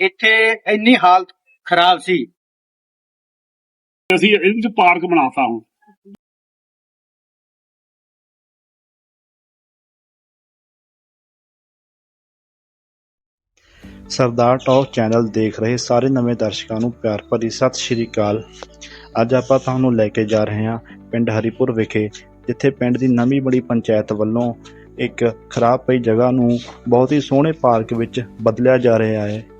ਇੱਥੇ ਇੰਨੀ ਹਾਲਤ ਖਰਾਬ ਸੀ। ਅਸੀਂ ਇਹਦੇ ਚ ਪਾਰਕ ਬਣਾਤਾ ਹੁਣ। ਸਰਦਾਰ ਟਾਕ ਚੈਨਲ ਦੇਖ ਰਹੇ ਸਾਰੇ ਨਵੇਂ ਦਰਸ਼ਕਾਂ ਨੂੰ ਪਿਆਰ ਭਰੀ ਸਤਿ ਸ਼੍ਰੀ ਅਕਾਲ। ਅੱਜ ਆਪਾਂ ਤੁਹਾਨੂੰ ਲੈ ਕੇ ਜਾ ਰਹੇ ਹਾਂ ਪਿੰਡ ਹਰੀਪੁਰ ਵਿਖੇ ਜਿੱਥੇ ਪਿੰਡ ਦੀ ਨਵੀਂ ਬੜੀ ਪੰਚਾਇਤ ਵੱਲੋਂ ਇੱਕ ਖਰਾਬ ਪਈ ਜਗ੍ਹਾ ਨੂੰ ਬਹੁਤ ਹੀ ਸੋਹਣੇ ਪਾਰਕ ਵਿੱਚ ਬਦਲਿਆ ਜਾ ਰਿਹਾ ਹੈ।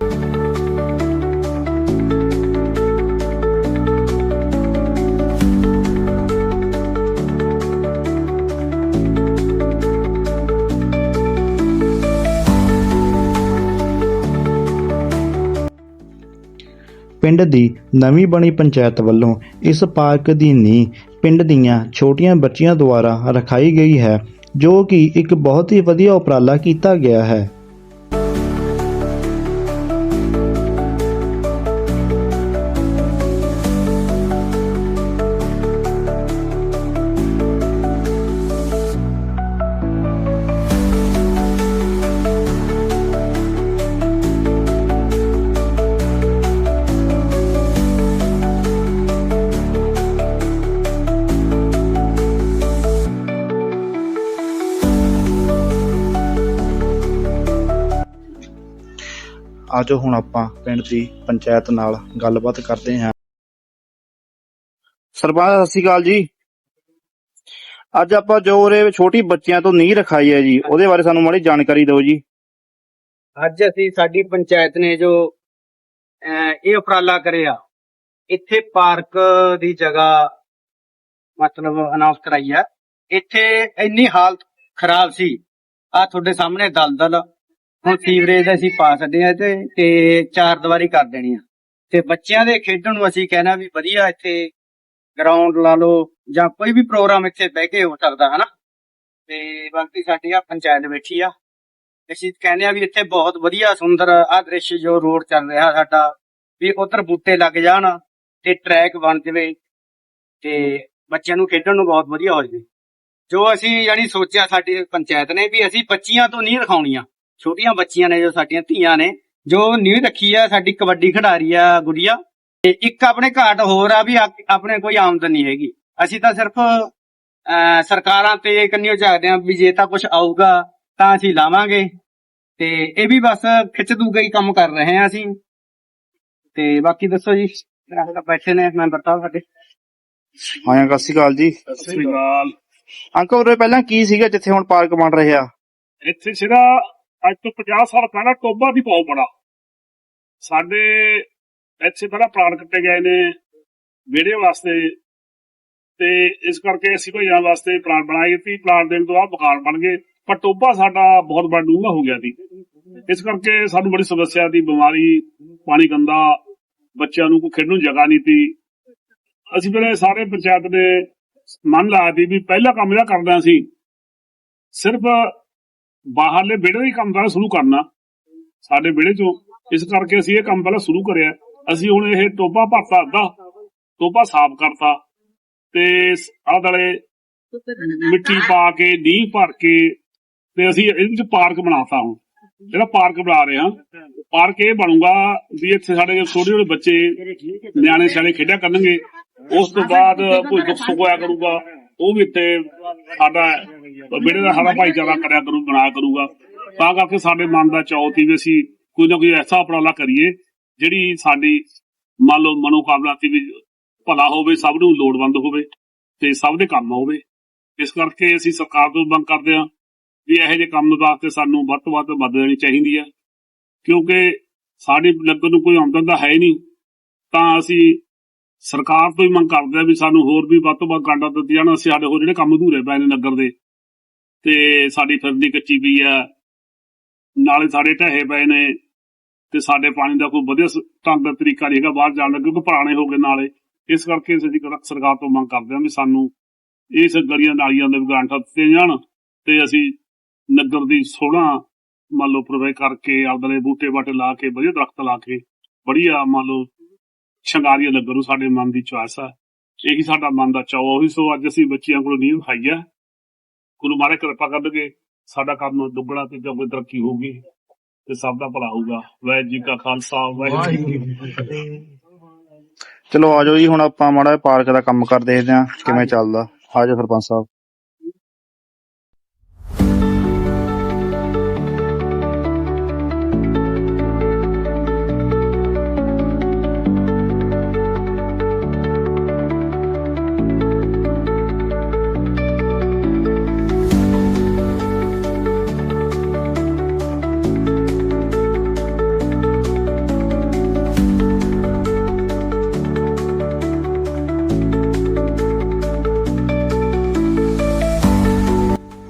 ਪਿੰਡ ਦੀ ਨਵੀਂ ਬਣੀ ਪੰਚਾਇਤ ਵੱਲੋਂ ਇਸ ਪਾਰਕ ਦੀ ਨੀਂਹ ਪਿੰਡ ਦੀਆਂ ਛੋਟੀਆਂ ਬੱਚੀਆਂ ਦੁਆਰਾ ਰਖਾਈ ਗਈ ਹੈ, ਜੋ ਕਿ ਇੱਕ ਬਹੁਤ ਹੀ ਵਧੀਆ ਉਪਰਾਲਾ ਕੀਤਾ ਗਿਆ ਹੈ। ਅੱਜ ਹੁਣ ਆਪਾਂ ਪਿੰਡ ਦੀ ਪੰਚਾਇਤ ਨਾਲ ਗੱਲਬਾਤ ਕਰਦੇ ਹਾਂ। ਸਰਪੰਚ, ਸਤਿ ਸ਼੍ਰੀ ਅਕਾਲ ਜੀ। ਅੱਜ ਆਪਾਂ ਜੋ ਉਰੇ ਛੋਟੀ ਬੱਚਿਆਂ ਤੋਂ ਨੀਂਹ ਰਖਾਈ ਹੈ ਜੀ, ਉਹਦੇ ਬਾਰੇ ਸਾਨੂੰ ਮਾੜੀ ਜਾਣਕਾਰੀ ਦਿਓ ਜੀ। ਅੱਜ ਅਸੀਂ ਸਾਡੀ ਪੰਚਾਇਤ ਨੇ ਜੋ ਇਹ ਉਪਰਾਲਾ ਕਰਿਆ, ਇੱਥੇ ਪਾਰਕ ਦੀ ਜਗ੍ਹਾ ਮਤਲਬ ਅਨਾਉਂਸ ਕਰਾਈ ਹੈ। ਇੱਥੇ ਇੰਨੀ ਹਾਲਤ ਖਰਾਬ ਸੀ। ਆ ਤੁਹਾਡੇ ਸਾਹਮਣੇ ਦਲਦਲ ਹੁਣ ਸੀਵਰੇਜ ਅਸੀਂ ਪਾ ਛੱਡੇ ਆ ਤੇ ਤੇ ਚਾਰ ਦੀਵਾਰੀ ਕਰ ਦੇਣੀ ਆ। ਤੇ ਬੱਚਿਆਂ ਦੇ ਖੇਡਣ ਨੂੰ ਅਸੀਂ ਕਹਿਣਾ ਵੀ ਵਧੀਆ ਇੱਥੇ ਗਰਾਊਂਡ ਲਾ ਲਓ ਜਾਂ ਕੋਈ ਵੀ ਪ੍ਰੋਗਰਾਮ ਇੱਥੇ ਬਹਿ ਕੇ ਹੋ ਸਕਦਾ, ਹਨਾ? ਤੇ ਬਾਕੀ ਸਾਡੀ ਆ ਪੰਚਾਇਤ ਬੈਠੀ ਆ। ਅਸੀਂ ਕਹਿੰਦੇ ਆ ਵੀ ਇੱਥੇ ਬਹੁਤ ਵਧੀਆ ਸੁੰਦਰ ਆ ਦ੍ਰਿਸ਼ ਜੋ ਰੋਡ ਚੱਲ ਰਿਹਾ ਸਾਡਾ, ਵੀ ਉਧਰ ਬੂਟੇ ਲੱਗ ਜਾਣ ਤੇ ਟਰੈਕ ਬਣ ਜਵੇ ਤੇ ਬੱਚਿਆਂ ਨੂੰ ਖੇਡਣ ਨੂੰ ਬਹੁਤ ਵਧੀਆ ਹੋ ਜਾਵੇ। ਜੋ ਅਸੀਂ ਯਾਨੀ ਸੋਚਿਆ ਸਾਡੀ ਪੰਚਾਇਤ ਨੇ ਵੀ ਅਸੀਂ ਬੱਚੀਆਂ ਤੋਂ ਨਹੀਂ ਰਖਾਉਣੀਆਂ। ਛੋਟੀਆਂ ਬੱਚੀਆਂ ਨੇ ਜੋ ਸਾਡੀਆਂ ਧੀਆਂ ਨੇ ਜੋ ਨੀਂਹ ਰੱਖੀ ਆ ਸਾਡੀ ਕਬੱਡੀ ਖਿਡਾਰੀ ਆ ਗੁੜੀਆ। ਤੇ ਇੱਕ ਆਪਣੇ ਘਾਟ ਹੋਰ ਆ ਵੀ ਆਪਣੇ ਕੋਈ ਆਮਦਨ ਨਹੀਂ ਹੈਗੀ। ਅਸੀਂ ਤਾਂ ਸਿਰਫ ਸਰਕਾਰਾਂ ਤੇ ਕੰਨਿਓ ਝਾਕਦੇ ਆ ਵੀ ਜੇ ਤਾਂ ਕੁਝ ਆਊਗਾ ਤਾਂ ਅਸੀਂ ਲਾਵਾਂਗੇ। ਤੇ ਇਹ ਵੀ ਬਸ ਖਿੱਚ ਦੂਗਾ ਹੀ ਕੰਮ ਕਰ ਰਹੇ ਆ ਅਸੀਂ। ਤੇ ਬਾਕੀ ਦੱਸੋ ਜੀ ਬੈਠੇ ਨੇ ਮੈਂਬਰ ਸਾਹਿਬ ਸਾਡੇ। ਹਾਂ ਸਤਿ ਸ਼੍ਰੀ ਅਕਾਲ ਜੀ। ਸਤਿ ਸ੍ਰੀ ਅਕਾਲ। ਅੰਕਲ ਉਰੇ ਪਹਿਲਾਂ ਕੀ ਸੀਗਾ ਜਿੱਥੇ ਹੁਣ ਪਾਰਕ ਬਣ ਰਿਹਾ ਇੱਥੇ ਸਿਰਾ ਅੱਜ ਤੋਂ 50 ਸਾਲ ਪਹਿਲਾਂ ਟੋਬਾ ਦੀ ਪਾਉ ਬੜਾ। ਸਾਡੇ ਇੱਥੇ ਪਹਿਲਾਂ ਪਲਾਨ ਕੱਟੇ ਗਏ ਨੇ ਵਿਹੜੇ ਵਾਸਤੇ ਤੇ ਇਸ ਕਰਕੇ ਅਸੀਂ ਭਾਈਆਂ ਵਾਸਤੇ ਪਲਾਨ ਬਣਾਏ ਸੀ। ਪਲਾਨ ਦੇਣ ਤੋਂ ਬਾਅਦ ਮਕਾਨ ਬਣ ਗਏ। ਪਰ ਟੋਬਾ ਸਾਡਾ ਬਹੁਤ ਬੜਾ ਡੂੰਘਾ ਹੋ ਗਿਆ ਸੀ। ਇਸ ਕਰਕੇ ਸਾਨੂੰ ਬੜੀ ਸਮੱਸਿਆ ਦੀ ਬਿਮਾਰੀ, ਪਾਣੀ ਗੰਦਾ, ਬੱਚਿਆਂ ਨੂੰ ਕੋਈ ਖੇਡਣ ਨੂੰ ਜਗ੍ਹਾ ਨਹੀਂ ਸੀ। ਅਸੀਂ ਪਹਿਲੇ ਸਾਰੇ ਪੰਚਾਇਤ ਨੇ ਮਨ ਲਾ ਸੀ ਵੀ ਪਹਿਲਾ ਕੰਮ ਜਿਹੜਾ ਕਰਨਾ ਸੀ, ਸਿਰਫ ਬਾਹਰਲੇ ਵਿਹੜੇ ਹੀ ਕੰਮ ਪਹਿਲਾਂ ਸ਼ੁਰੂ ਕਰਨਾ। ਸਾਡੇ ਵਿਹੜੇ ਚੋਂ ਇਸ ਕਰਕੇ ਅਸੀਂ ਇਹ ਕੰਮ ਪਹਿਲਾਂ ਸ਼ੁਰੂ ਕਰਿਆ। ਅਸੀਂ ਹੁਣ ਇਹ ਟੋਬਾ ਭਰਤਾ ਅੱਧਾ ਟੋਬਾ ਸਾਫ਼ ਕਰਤਾ ਤੇ ਆਦਲੇ ਮਿੱਟੀ ਪਾ ਕੇ, ਨੀਂਹ ਭਰ ਕੇ ਤੇ ਅਸੀਂ ਇਹਦੇ ਵਿੱਚ ਪਾਰਕ ਬਣਾਤਾ ਹੁਣ। ਜਿਹੜਾ ਪਾਰਕ ਬਣਾ ਰਹੇ ਹਾਂ, ਪਾਰਕ ਇਹ ਬਣੂਗਾ ਵੀ ਇੱਥੇ ਸਾਡੇ ਛੋਟੇ ਛੋਟੇ ਬੱਚੇ, ਨਿਆਣੇ ਸਿਆਣੇ ਖੇਡਿਆ ਕਰਨਗੇ, ਉਸ ਤੋਂ ਬਾਅਦ ਕੋਈ ਦੁੱਖ ਸੁੱਖ ਹੋਇਆ ਕਰੂਗਾ। ਉਹ ਵੀ ਇੱਥੇ ਸਾਡਾ ਵਿਹੜੇ ਦਾ ਸਾਰਾ ਭਾਈਚਾਰਾ ਕਰਿਆ ਕਰੂ, ਬਣਾ ਕਰੂਗਾ। ਤਾਂ ਕਰਕੇ ਸਾਡੇ ਮਨ ਦਾ ਚਾਅ ਸੀ ਵੀ ਅਸੀਂ ਕੋਈ ਨਾ ਕੋਈ ਐਸਾ ਉਪਰਾਲਾ ਕਰੀਏ, ਜਿਹੜੀ ਸਾਡੀ ਮੰਨ ਲਓ ਮਨੋਕਾਮਨਾ ਸੀ ਵੀ ਭਲਾ ਹੋਵੇ, ਸਭ ਨੂੰ ਲੋੜਵੰਦ ਹੋਵੇ ਤੇ ਸਭ ਦੇ ਕੰਮ ਹੋਵੇ। ਇਸ ਕਰਕੇ ਅਸੀਂ ਸਰਕਾਰ ਤੋਂ ਮੰਗ ਕਰਦੇ ਹਾਂ ਵੀ ਇਹੋ ਜਿਹੇ ਕੰਮ ਵਾਸਤੇ ਸਾਨੂੰ ਵੱਧ ਤੋਂ ਵੱਧ ਮਦਦ ਦੇਣੀ ਚਾਹੀਦੀ ਹੈ। ਕਿਉਂਕਿ ਸਾਡੀ ਲੱਗਣ ਨੂੰ ਕੋਈ ਆਮਦਨ ਦਾ ਹੈ ਹੀ ਨਹੀਂ, ਤਾਂ ਅਸੀਂ ਸਰਕਾਰ ਤੋਂ ਹੀ ਮੰਗ ਕਰਦੇ ਆ ਵੀ ਸਾਨੂੰ ਹੋਰ ਵੀ ਵੱਧ ਤੋਂ ਵੱਧ ਗਾਂਡਾ ਦਿੱਤੀ ਜਾਣ। ਅਸੀਂ ਸਾਡੇ ਹੋਰ ਜਿਹੜੇ ਕੰਮ ਅਧੂਰੇ ਪਏ ਨੇ ਨਗਰ ਦੇ, ਤੇ ਸਾਡੀ ਫਿਰਦੀ ਕੱਚੀ ਪਈ ਆ। ਨਾਲੇ ਸਾਡੇ ਢਹੇ ਪਏ ਨੇ, ਤੇ ਸਾਡੇ ਪਾਣੀ ਦਾ ਕੋਈ ਵਧੀਆ ਢੰਗ ਦਾ ਤਰੀਕਾ ਨਹੀਂ ਹੈਗਾ, ਬਾਹਰ ਜਾਣ ਦਾ, ਕਿਉਂਕਿ ਪੁਰਾਣੇ ਹੋ ਗਏ ਨਾਲੇ। ਇਸ ਕਰਕੇ ਅਸੀਂ ਸਰਕਾਰ ਤੋਂ ਮੰਗ ਕਰਦੇ ਹਾਂ ਵੀ ਸਾਨੂੰ ਇਸ ਗਲੀਆਂ ਨਾਲੀਆਂ ਦੇ ਵੀ ਗਾਂਠਾ ਦਿੱਤੇ ਜਾਣ, ਤੇ ਅਸੀਂ ਨਗਰ ਦੀ ਸੋਹਣਾ ਮੰਨ ਲਓ ਪ੍ਰਵੇ ਕਰਕੇ ਆਪਦੇ ਬੂਟੇ ਬਾਟੇ ਲਾ ਕੇ, ਵਧੀਆ ਦਰਖਤ ਲਾ ਕੇ, ਵਧੀਆ ਮੰਨ ਲਓ ਸ਼ਿੰਗਾਰੀਆ ਨਗਰ ਨੂੰ ਸਾਡੇ ਮਨ ਦੀ ਚੁਆਇਸ ਆ। ਇਹੀ ਸਾਡਾ ਮਨ ਦਾ ਚਾਅ ਉਹੀ ਸੋ ਅੱਜ ਅਸੀਂ ਬੱਚਿਆਂ ਕੋਲ ਨੀਂਹ ਖਾਈ ਆ ਗੁਰੂ ਮਾਰੇ ਕਿਰਪਾ ਕਰਨਗੇ ਸਾਡਾ ਕੰਮ ਦੁੱਗਣਾ ਤੇ ਜਾਂ ਕੋਈ ਤਰੱਕੀ ਹੋਊਗੀ ਤੇ ਸਭ ਦਾ ਭਲਾ ਹੋਊਗਾ। ਵਾਹਿਗੁਰੂ ਜੀ ਕਾ ਖਾਲਸਾ ਵਾਹਿਗੁਰੂ ਜੀ ਕੀ ਫਤਿਹ। ਚਲੋ ਆਜੋ ਜੀ ਹੁਣ ਆਪਾਂ ਮਾੜਾ ਪਾਰਕ ਦਾ ਕੰਮ ਕਰ ਦੇਖਦੇ ਹਾਂ ਕਿਵੇਂ ਚੱਲਦਾ। ਆਜੋ ਸਰਪੰਚ ਸਾਹਿਬ।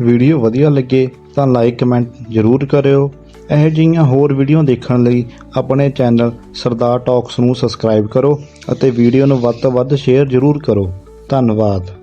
ਵੀਡੀਓ ਵਧੀਆ ਲੱਗੇ ਤਾਂ ਲਾਈਕ ਕਮੈਂਟ ਜ਼ਰੂਰ ਕਰਿਓ। ਇਹੋ ਜਿਹੀਆਂ ਹੋਰ ਵੀਡੀਓ ਦੇਖਣ ਲਈ ਆਪਣੇ ਚੈਨਲ ਸਰਦਾਰ ਟਾਕਸ ਨੂੰ ਸਬਸਕ੍ਰਾਈਬ ਕਰੋ ਅਤੇ ਵੀਡੀਓ ਨੂੰ ਵੱਧ ਤੋਂ ਵੱਧ ਸ਼ੇਅਰ ਜ਼ਰੂਰ ਕਰੋ। ਧੰਨਵਾਦ।